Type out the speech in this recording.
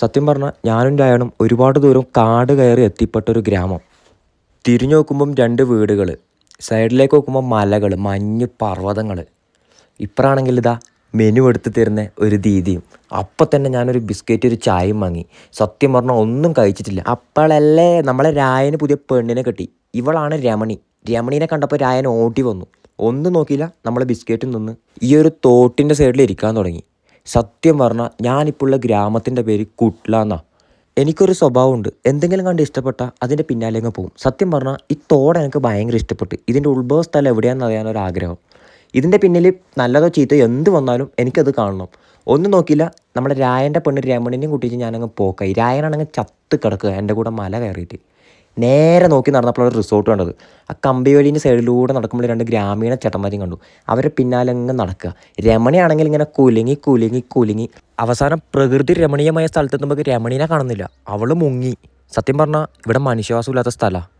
സത്യം പറഞ്ഞാൽ ഞാനും രായണും ഒരുപാട് ദൂരം കാട് കയറി എത്തിപ്പെട്ട ഒരു ഗ്രാമം. തിരിഞ്ഞു നോക്കുമ്പം രണ്ട് വീടുകൾ സൈഡിലേക്ക് നോക്കുമ്പോൾ മലകൾ മഞ്ഞ് പർവതങ്ങൾ ഇപ്പറാണെങ്കിൽ ഇതാ മെനു എടുത്ത് തരുന്ന ഒരു ദീദിയും അപ്പം തന്നെ ഞാനൊരു ബിസ്ക്കറ്റ് ഒരു ചായയും വാങ്ങി. സത്യം പറഞ്ഞാൽ ഒന്നും കഴിച്ചിട്ടില്ല. അപ്പോഴല്ലേ നമ്മളെ രായന് പുതിയ പെണ്ണിനെ കെട്ടി. ഇവളാണ് രമണി. രമണീനെ കണ്ടപ്പോൾ രായൻ ഓടി വന്നു. ഒന്നും നോക്കിയില്ല നമ്മളെ ബിസ്ക്കറ്റും നിന്ന് ഈ ഒരു തോട്ടിന്റെ സൈഡിൽ ഇരിക്കാൻ തുടങ്ങി. സത്യം പറഞ്ഞാൽ ഞാനിപ്പോൾ ഉള്ള ഗ്രാമത്തിന്റെ പേര് കുട്ട്ല എനിക്കൊരു സ്വഭാവമുണ്ട്. എന്തെങ്കിലും കണ്ട് ഇഷ്ടപ്പെട്ടാൽ അതിന്റെ പിന്നാലെ അങ്ങ് പോകും സത്യം പറഞ്ഞാൽ ഈ തോട് എനിക്ക് ഭയങ്കര ഇഷ്ടപ്പെട്ടു. ഇതിന്റെ ഉത്ഭവ സ്ഥലം എവിടെയാണെന്ന് അറിയാനൊരു ആഗ്രഹം. ഇതിന്റെ പിന്നിൽ നല്ലതോ ചീത്തയോ എന്ത് വന്നാലും എനിക്കത് കാണണം. ഒന്നും നോക്കിയില്ല നമ്മുടെ രായന്റെ പെണ്ണ് രമണിനെയും കൂട്ടിയിട്ട് ഞാനങ്ങ് പോക്കായി. രായനാണെങ്കിൽ ചത്ത് കിടക്കുക എന്റെ കൂടെ മല കയറിയിട്ട്. നേരെ നോക്കി നടന്നപ്പോൾ ഒരു റിസോർട്ട് കണ്ടത്. ആ കമ്പിവേലിന്റെ സൈഡിലൂടെ നടക്കുമ്പോൾ രണ്ട് ഗ്രാമീണ ചേട്ടന്മാരെയും കണ്ടു. അവരെ പിന്നാലെ അങ്ങ് നടക്കുക. രമണിയാണെങ്കിൽ ഇങ്ങനെ കുലുങ്ങി കുലുങ്ങി കുലുങ്ങി. അവസാനം പ്രകൃതി രമണീയമായ സ്ഥലത്തെത്തുമ്പോൾ രമണീനെ കാണുന്നില്ല. അവൾ മുങ്ങി. സത്യം പറഞ്ഞാൽ ഇവിടെ മനുഷ്യവാസമില്ലാത്ത സ്ഥലമാണ്